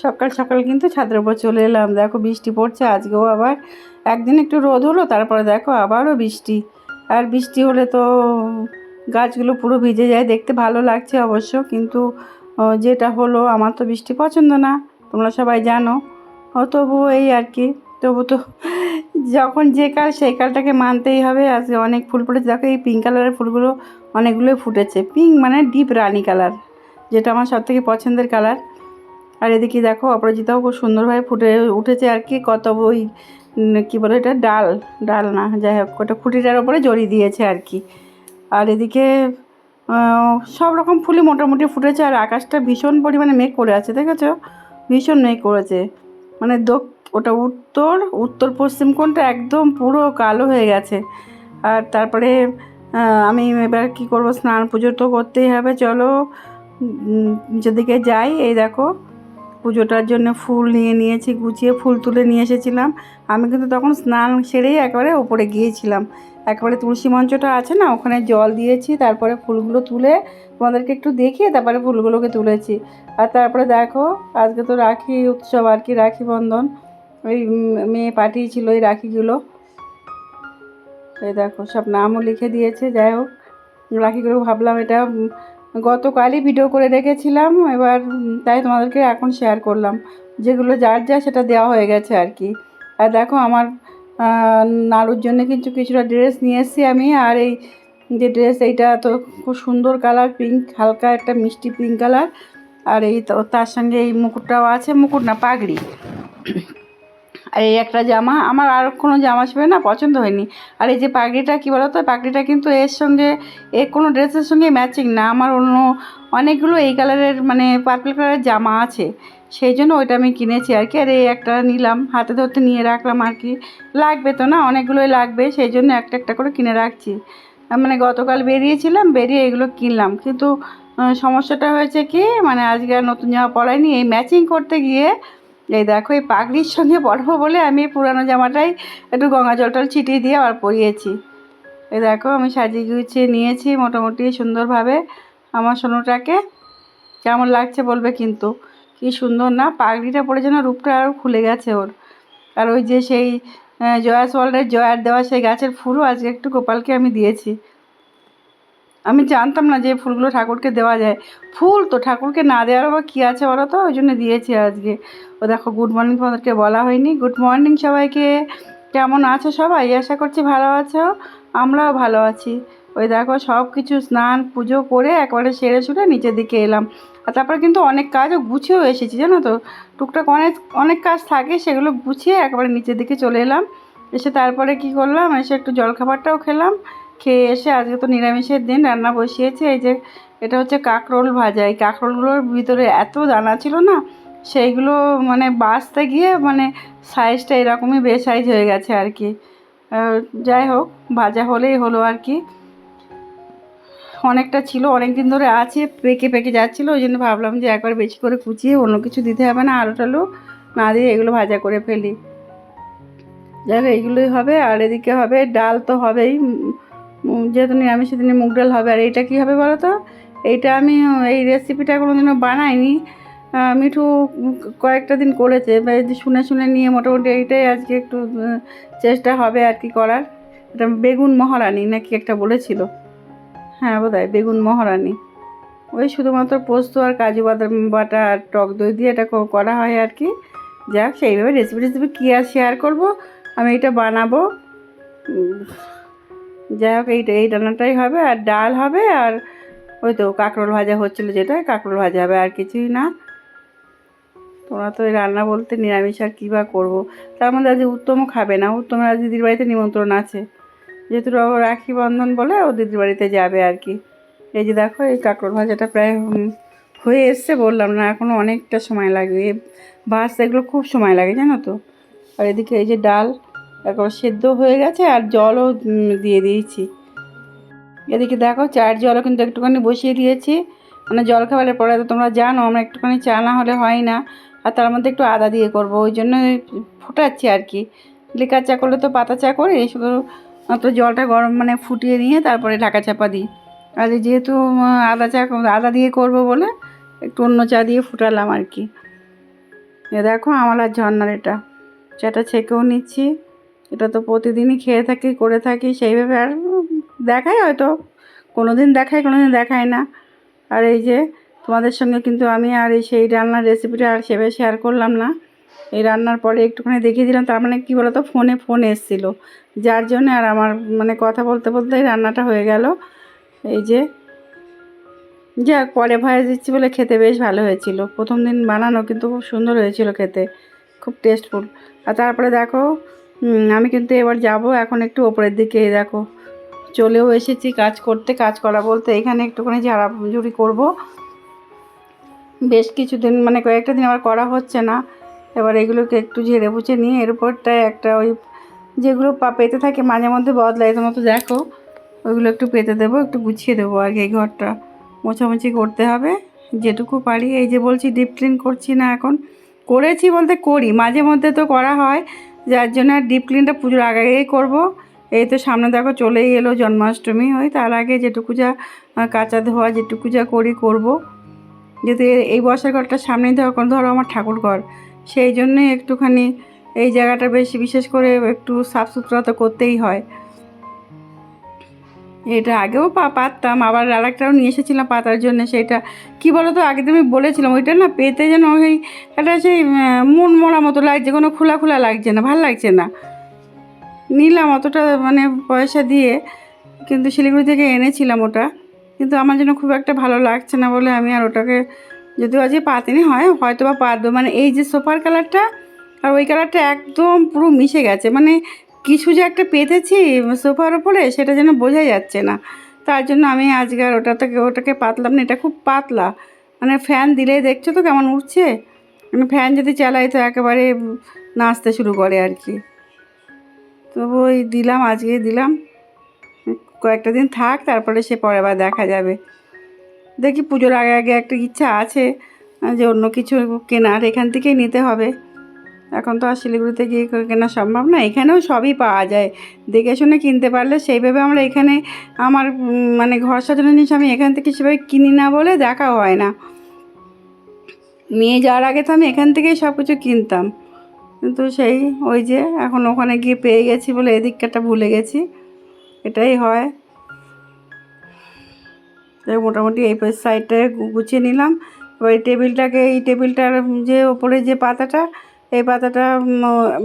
সকাল সকাল কিন্তু ছাদের উপর চলে এলাম। দেখো বৃষ্টি পড়ছে, আজকেও আবার একদিন একটু রোদ হলো, তারপরে দেখো আবারও বৃষ্টি। আর বৃষ্টি হলে তো গাছগুলো পুরো ভিজে যায়, দেখতে ভালো লাগছে অবশ্য, কিন্তু যেটা হলো আমার তো বৃষ্টি পছন্দ না, তোমরা সবাই জানো। তবু এই আর কি, তবু তো যখন যে কাল, সেই কালটাকে মানতেই হবে। আজকে অনেক ফুল ফুটেছে, দেখো এই পিঙ্ক কালারের ফুলগুলো অনেকগুলোই ফুটেছে। পিঙ্ক মানে ডিপ রানি কালার যেটা আমার সব থেকে পছন্দের কালার আর এদিকে দেখো অপরাজিতাও খুব সুন্দরভাবে ফুটে উঠেছে আর কি কত উম, কী বলে এটা ডাল ডাল না যাই হোক ওটা খুঁটিটার ওপরে জড়িয়ে দিয়েছে আর কি। আর এদিকে সব রকম ফুলই মোটামুটি ফুটেছে আর আকাশটা ভীষণ পরিমাণে মেঘ করে আছে দেখেছ? ভীষণ মেঘ করেছে। মানে দক ওটা উত্তর উত্তর পশ্চিম কোণটা একদম পুরো কালো হয়ে গেছে। আর তারপরে আমি এবার কি করব স্নান পুজো তো করতেই হবে চলো যেদিকে যাই এই দেখো পুজোটার জন্য ফুল নিয়ে নিয়েছি, গুছিয়ে ফুল তুলে নিয়ে এসেছিলাম। আমি কিন্তু তখন স্নান সেরেই একেবারে ওপরে গিয়েছিলাম। একেবারে তুলসী মঞ্চটা আছে না, ওখানে জল দিয়েছি, তারপরে ফুলগুলো তুলে তোমাদেরকে একটু দেখিয়ে তারপরে ফুলগুলোকে তুলেছি। আর তারপরে দেখো, আজকে তো রাখি উৎসব আর কি, রাখি বন্ধন। ওই মেয়ে পাঠিয়েছিল ওই রাখিগুলো। এই দেখো, সব নামও লিখে দিয়েছে, যাই হোক। রাখিগুলো ভাবলাম এটা গতকালই ভিডিও করে রেখেছিলাম, এবার তাই তোমাদেরকে এখন শেয়ার করলাম। যেগুলো যার যা সেটা দেওয়া হয়ে গেছে আর কি। আর দেখো আমার নাড়ুর জন্য কিন্তু কিছুটা ড্রেস নিয়ে এসেছি আমি, আর এই যে ড্রেস এইটা তো খুব সুন্দর কালার পিঙ্ক হালকা একটা মিষ্টি পিঙ্ক কালার আর এই তার সঙ্গে এই মুকুটটাও আছে, মুকুট না, পাগড়ি। আর এই একটা জামা, আমার আর কোনো জামা ছিল না, পছন্দ হয়নি। আর এই যে পাগড়িটা, কী বলো তো পাগড়িটা কিন্তু এর সঙ্গে এর কোনো ড্রেসের সঙ্গে ম্যাচিং না। আমার অন্য অনেকগুলো এই কালারের মানে পার্পল কালারের জামা আছে। সেই জন্য ওইটা আমি কিনেছি আর কি। আর এই একটা নিলাম, হাতে ধরতে নিয়ে রাখলাম আর কি। লাগবে তো না, অনেকগুলোই লাগবে, সেই জন্য একটা একটা করে কিনে রাখছি। মানে গতকাল বেরিয়েছিলাম, বেরিয়ে এগুলো কিনলাম। কিন্তু সমস্যাটা হয়েছে কি মানে আজকে নতুন জামা পরাইনি এই ম্যাচিং করতে গিয়ে এই দেখো, এই পাগড়ির সঙ্গে পরবো বলে আমি পুরানো জামাটাই একটু গঙ্গা জল টল ছিটিয়ে দিয়ে আবার পরিয়েছি। এই দেখো, আমি সাজিয়ে গুছিয়ে নিয়েছি মোটামুটি সুন্দরভাবে আমার সোনুটাকে। কেমন লাগছে বলবে কিন্তু, কি সুন্দর না পাগড়িটা পরে যেন রূপটা আরও খুলে গেছে ওর। আর ওই যে সেই জয়াস ওয়ার্ল্ডের জয়ার দেওয়া সেই গাছের ফুলও আজকে একটু গোপালকে আমি দিয়েছি। আমি জানতাম না যে ফুলগুলো ঠাকুরকে দেওয়া যায়। ফুল তো ঠাকুরকে না দেওয়ার বা কী আছে বলো তো? ওই জন্য দিয়েছি আজকে। ও দেখো গুড মর্নিং তোমাদেরকে বলা হয়নি। গুড মর্নিং সবাইকে। কেমন আছো সবাই? আশা করছি ভালো আছো। আমরাও ভালো আছি। ওই দেখো সব কিছু স্নান, পুজো করে একবারে সেরে সুরে নিচের দিকে এলাম। আর তারপরে কিন্তু অনেক কাজও গুছিয়েও এসেছি, জানো তো? টুকটাক অনেক অনেক কাজ থাকে, সেগুলো গুছিয়ে একবারে নিচের দিকে চলে এলাম। এসে তারপরে কি করলাম? এসে একটু জলখাবারটাও খেলাম। খেয়ে এসে আজকে তো নিরামিষের দিন, রান্না বসিয়েছে। এই যে এটা হচ্ছে কাঁকরোল ভাজা। এই কাঁকরোলগুলোর ভিতরে এত দানা ছিল না, সেইগুলো মানে বাঁচতে গিয়ে মানে সাইজটা এরকমই বে সাইজ হয়ে গেছে আর কি। যাই হোক, ভাজা হলেই হলো আর কি। অনেকটা ছিল অনেক দিন ধরে আছে, পেকে পেকে যাচ্ছিল, ওই জন্য ভাবলাম যে একবার বেশি করে কুচিয়ে অন্য কিছু দিতে হবে না আলু টালু না দিয়ে এগুলো ভাজা করে ফেলি। যাই হোক, এইগুলোই হবে, আর এদিকে হবে, ডাল তো হবেই। যেহেতু নিরামিষ দিনে মুগ ডাল হবে, আর এইটা কী হবে বলো তো এইটা আমি এই রেসিপিটা কোনো দিনও বানাইনি মিঠু কয়েকটা দিন করেছে শুনে শুনে নিয়ে মোটামুটি এইটাই আজকে একটু চেষ্টা হবে আর কি করার। এটা বেগুন মহারানি নাকি একটা বলেছিল। হ্যাঁ বোধহয় বেগুন মহারানি। ওই শুধুমাত্র পোস্ত আর কাজু বাদাম বাটা আর টক দই দিয়ে এটা করা হয় আর কি। যাক, সেইভাবে রেসিপি রেসিপি কী আর শেয়ার করব, আমি এটা বানাবো। যাই হোক এইটা এই রান্নাটাই হবে, আর ডাল হবে, আর ওই তো কাঁকরোল ভাজা হচ্ছিল যেটা, কাঁকরোল ভাজা হবে, আর কিছুই না। তোমরা তো এই রান্না বলতে নিরামিষ, আর কী বা করব? তার মধ্যে আজ উত্তমও খাবে না, উত্তমের আজ দিদির বাড়িতে নিমন্ত্রণ আছে। যেহেতু রাখি বন্ধন বলে, ও দিদির বাড়িতে যাবে আর কি। এই যে দেখো, এই কাঁকরোল ভাজাটা প্রায় হয়ে এসছে বললাম না এখনও অনেকটা সময় লাগবে ভাজতে এগুলো খুব সময় লাগে, জানো তো? আর এদিকে এই যে ডাল একবার সেদ্ধ হয়ে গেছে আর জলও দিয়ে দিয়েছি। এদিকে দেখো, চায়ের জলও কিন্তু একটুখানি বসিয়ে দিয়েছি। মানে জল খাবারের পরে তো তোমরা জানো, আমরা একটুখানি চা না হলে হয় না। আর তার মধ্যে একটু আদা দিয়ে করব, ওই জন্য ফোটাচ্ছি আর কি। লিকার চা করলে তো পাতা চা করে, শুধু মাত্র জলটা গরম মানে ফুটিয়ে নিয়ে তারপরে ঢাকা চাপা দিই। আর যেহেতু আদা চা, আদা দিয়ে করব বলে একটু অন্য চা দিয়ে ফুটালাম আর কি। এ দেখো আমার আর ঝর্নার এটা। সেটা ছেঁকেও নিচ্ছি। এটা তো প্রতিদিনই খেয়ে থাকি, করে থাকি, সেইভাবে আর দেখাই হয়তো। কোনো দিন দেখাই কোনো দিন দেখায় না। আর এই যে তোমাদের সঙ্গে কিন্তু আমি আর এই সেই রান্নার রেসিপিটা আর সেভাবে শেয়ার করলাম না। এই রান্নার পরে একটুখানি দেখিয়ে দিলাম, তার মানে কী বলতো, ফোনে ফোন এসেছিল। যার জন্য আর আমার মানে কথা বলতে বলতে রান্নাটা হয়ে গেল। এই যে যাক, পরে ভয়েস দিচ্ছি বলে খেতে বেশ ভালো হয়েছিল। প্রথম দিন বানানো কিন্তু খুব সুন্দর হয়েছিল খেতে, খুব টেস্টফুল আর তারপরে দেখো আমি কিন্তু এবার যাব। এখন একটু ওপরের দিকে দেখো। চলেও এসেছি কাজ করতে, কাজ করা বলতে এখানে একটুখানি ঝাড়াঝুড়ি করব। বেশ কিছুদিন মানে কয়েকটা দিন আবার করা হচ্ছে না। এবার এগুলোকে একটু ঝেড়ে বুঝে নিয়ে এর উপরটায় একটা ওই যেগুলো পা পেতে থাকে মাঝে মধ্যে বদলায় তোমার তো দেখো। ওইগুলো একটু পেতে দেবো, একটু গুছিয়ে দেবো আর এই ঘরটা। মোছামুছি করতে হবে, যেটুকু পারি। এই যে বলছি ডিপ ক্লিন করছি না এখন। করেছি বলতে করি, মাঝে মধ্যে তো করা হয়। যার জন্য আর ডিপ ক্লিনটা পুজোর আগে আগেই করব। এই তো সামনে দেখো চলেই এলো জন্মাষ্টমী, ওই তার আগে যেটুকু যা কাঁচা ধোয়া যেটুকু যা করি করব। যেহেতু এই বসার ঘরটা সামনেই ধরো ধরো আমার ঠাকুর ঘর, সেই জন্যই একটুখানি এই জায়গাটা বেশি বিশেষ করে একটু সাফ তো করতেই হয়। এটা আগেও পা পাততাম আবার আরেকটাও নিয়ে এসেছিলাম পাতার জন্য, সেটা কি বলো তো আগে তুমি বলেছিলাম, ওইটা না পেতে যেন ওই একটা সেই মন মরা মতো লাগছে, কোনো খোলা খোলা লাগছে না, ভালো লাগছে না। নিলাম অতটা মানে পয়সা দিয়ে, কিন্তু শিলিগুড়ি থেকে এনেছিলাম ওটা, কিন্তু আমার জন্য খুব একটা ভালো লাগছে না বলে আমি আর ওটাকে যদিও আজকে পাতিনি, হয় হয়তো বা পাতবো মানে এই যে সোফার কালারটা আর ওই কালারটা একদম পুরো মিশে গেছে মানে কিছু যে একটা পেতেছি সোফার ওপরে সেটা যেন বোঝা যাচ্ছে না। তার জন্য আমি আজকে আর ওটা থেকে ওটাকে পাতলাম না, এটা খুব পাতলা। মানে ফ্যান দিলেই দেখছ তো কেমন উঠছে মানে ফ্যান যদি চালাই তো একেবারে নাচতে শুরু করে আর কি। তবু ওই দিলাম আজকে দিলাম। কয়েকটা দিন থাক, তারপরে সে পরে আবার দেখা যাবে। দেখি পুজোর আগে আগে একটা ইচ্ছা আছে যে অন্য কিছু কেনার, এখান থেকেই নিতে হবে। এখন তো আর শিলিগুড়িতে গিয়ে কেনা সম্ভব না। এখানেও সবই পাওয়া যায়। দেখে শুনে কিনতে পারলে সেইভাবে আমরা এখানে আমার মানে ঘর সাজানোর জিনিস আমি এখান থেকে সেভাবে কিনি না বলে দেখাও হয় না। মেয়ে যাওয়ার আগে তো আমি এখান থেকেই সব কিছু কিনতাম। কিন্তু সেই, ওই যে এখন ওখানে গিয়ে পেয়ে গেছি বলে এদিকটা ভুলে গেছি। এটাই হয়। মোটামুটি এই সাইডটা গুছিয়ে নিলাম। এবার এই টেবিলটাকে, এই টেবিলটার যে ওপরে যে পাতাটা এই পাতাটা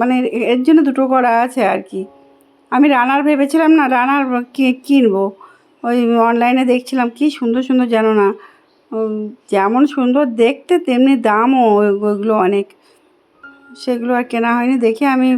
মানে এর জন্য দুটো করা আছে আর কি। আমি রানার ভেবেছিলাম না, রানার কিনবো। ওই অনলাইনে দেখছিলাম, কি সুন্দর সুন্দর জানো না যেমন সুন্দর দেখতে, তেমনি দামও ওইগুলো অনেক। সেগুলো আর কেনা হয়নি, দেখি আমি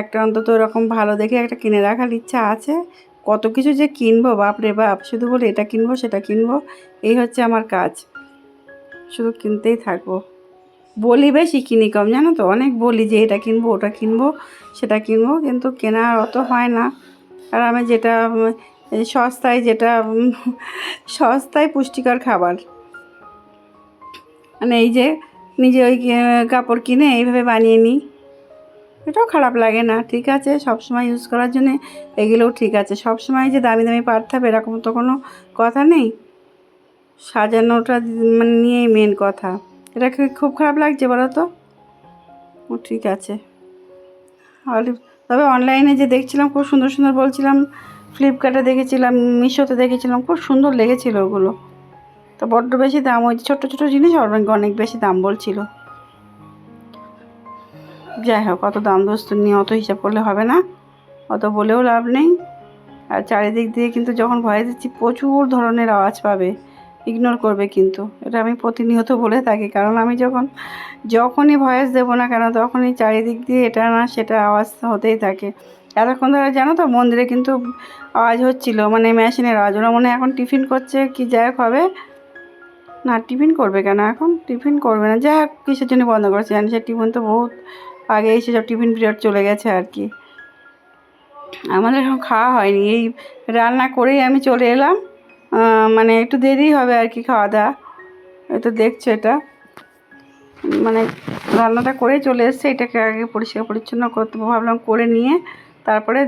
একটা অন্তত ওরকম ভালো দেখে একটা কিনে রাখার ইচ্ছা আছে। কত কিছু যে কিনবো বাপরে বাপ, শুধু বলে এটা কিনবো, সেটা কিনবো, এই হচ্ছে আমার কাজ। শুধু কিনতেই থাকব। বলি বেশি কিনি কম, জানো তো? অনেক বলি যে এটা কিনবো, ওটা কিনবো, সেটা কিনবো, কিন্তু কেনার অত হয় না। আর আমি যেটা সস্তায় যেটা, সস্তায় পুষ্টিকর খাবার। মানে এই যে নিজে ওই কাপড় কিনে এইভাবে বানিয়ে নিই। এটাও খারাপ লাগে না, ঠিক আছে? সব সময় ইউজ করার জন্য এগুলোও ঠিক আছে। সব সময় যে দামি দামি পারতে হবে এরকম তো কোনো কথা নেই। সাজানোটা মানে নিয়েই মেন কথা। এটা খুব খারাপ লাগছে বলো তো? ও ঠিক আছে। আর তবে অনলাইনে যে দেখছিলাম, খুব সুন্দর সুন্দর বলছিলাম ফ্লিপকার্টে দেখেছিলাম মিশোতে দেখেছিলাম, খুব সুন্দর লেগেছিল ওগুলো। তো বড্ড বেশি দাম, ওই যে ছোট্টো ছোটো জিনিস অনেক বেশি দাম বলছিল। যাই হোক, অত দাম দোস্ত নিয়ে অত হিসাব করলে হবে না। অত বলেও লাভ নেই। আর চারিদিক দিয়ে কিন্তু যখন ভয় দিচ্ছি, প্রচুর ধরনের আওয়াজ পাবে। ইগনোর করবে কিন্তু। এটা আমি প্রতিনিয়ত বলে থাকি, কারণ আমি যখন, যখনই ভয়েস দেবো না কেন, তখনই চারিদিক দিয়ে এটা না, সেটা আওয়াজ হতেই থাকে। এতক্ষণ ধরে জানো তো, মন্দিরে কিন্তু আওয়াজ হচ্ছিল মানে মেশিনের আওয়াজ। ওরা মনে এখন টিফিন করছে, কি যাই হোক হবে। না টিফিন করবে কেন এখন? টিফিন করবে না। যাই হোক, কিসের জন্য বন্ধ করেছে জানি সে টিফিন তো বহুত আগে এসে সব টিফিন পিরিয়ড চলে গেছে আর কি। আমাদের এখন খাওয়া হয়নি। এই রান্না করেই আমি চলে এলাম। মানে একটু দেরি হবে আর কি খাওয়া দাওয়া। এই তো দেখছ এটা। মানে রান্নাটা করে চলে এসছে এটাকে আগে পরিষ্কার পরিচ্ছন্ন করতে ভাবলাম করে নিয়ে তারপরে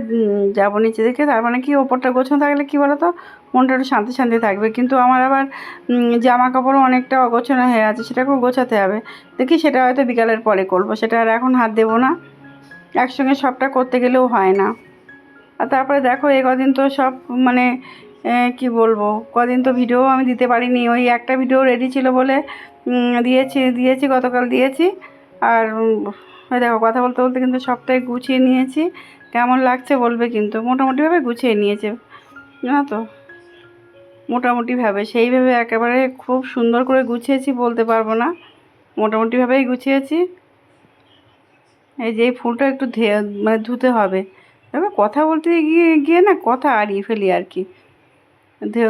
যাব নিচে দেখে। তার মানে কি ওপরটা গোছানো থাকলে কি বলো তো মনটা একটু শান্তি শান্তি থাকবে। কিন্তু আমার আবার জামা কাপড়ও অনেকটা অগোছানো হয়ে আছে সেটাকেও গোছাতে হবে। দেখি সেটা হয়তো বিকালের পরে করব সেটা আর এখন হাত দেবো না। একসঙ্গে সবটা করতে গেলেও হয় না। আর তারপরে দেখো এই কদিন তো সব মানে এ, কি বলব? কদিন তো ভিডিও আমি দিতে পারিনি। ওই একটা ভিডিও রেডি ছিল বলে দিয়েছি দিয়েছি, গতকাল দিয়েছি। আর ওই দেখো, কথা বলতে বলতে কিন্তু সবটাই গুছিয়ে নিয়েছি। কেমন লাগছে বলবে কিন্তু। মোটামুটিভাবে গুছিয়ে নিয়েছে। জানো তো? মোটামুটিভাবে। সেইভাবে একেবারে খুব সুন্দর করে গুছিয়েছি বলতে পারব না। মোটামুটিভাবেই গুছিয়েছি। এই যে ফুলটা একটু মানে ধুতে হবে। তবে কথা বলতে গিয়ে গিয়ে না কথা হারিয়ে ফেলি আর কি।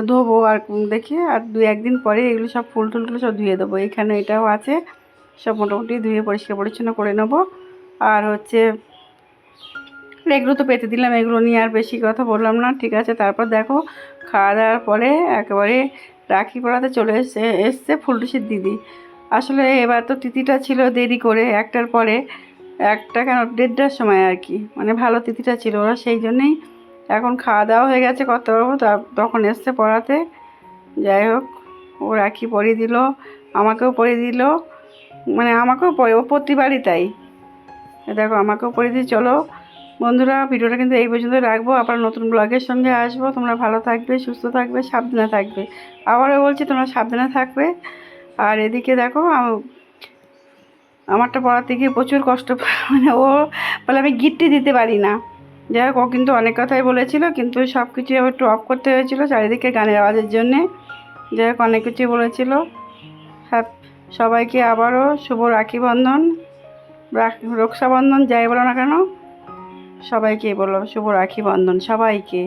ধোবো আর দেখি, আর দু একদিন পরে এগুলো সব ফুল টুলগুলো সব ধুয়ে দেবো। এখানে এটাও আছে, সব মোটামুটি ধুয়ে পরিষ্কার পরিচ্ছন্ন করে নেব। আর হচ্ছে, এগুলো তো পেতে দিলাম, এগুলো নিয়ে আর বেশি কথা বললাম না, ঠিক আছে? তারপর দেখো খাওয়া দাওয়ার পরে একেবারে রাখি পড়াতে চলে এসছে এসছে ফুলটুসির দিদি। আসলে এবার তো তিথিটা ছিল দেরি করে, একটার পরে, একটা কেন, দেড়টার সময় আর কি। মানে ভালো তিথিটা ছিল ওরা, সেই জন্যেই এখন খাওয়া দাওয়া হয়ে গেছে কর্তাবাবু তখন এসছে পড়াতে। যাই হোক ও রাখি পরিয়ে দিল? আমাকেও পরিয়ে দিল। মানে আমাকেও পরে ও প্রতিবারই তাই। দেখো, আমাকেও পরিয়ে দিয়ে চলো। বন্ধুরা, ভিডিওটা কিন্তু এই পর্যন্ত রাখব। আবার নতুন ব্লগের সঙ্গে আসব। তোমরা ভালো থাকবে, সুস্থ থাকবে, সাবধানে থাকবে। আবারও বলছি, তোমরা সাবধানে থাকবে। আর এদিকে দেখো আমারটা পড়াতে গিয়ে প্রচুর কষ্ট মানে ও বলে, আমি গিফটই দিতে পারি না। যাই হোক, ও কিন্তু অনেক কথাই বলেছিল, কিন্তু সব কিছু আবার একটু অফ করতে হয়েছিল চারিদিকে গানের আওয়াজের জন্যে। যাই হোক, অনেক কিছুই বলেছিল। হ্যাঁ সবাইকে আবারও শুভ রাখি বন্ধন রক্ষাবন্ধন যাই বলো না কেন, সবাইকে বলো শুভ রাখি বন্ধন, সবাইকে।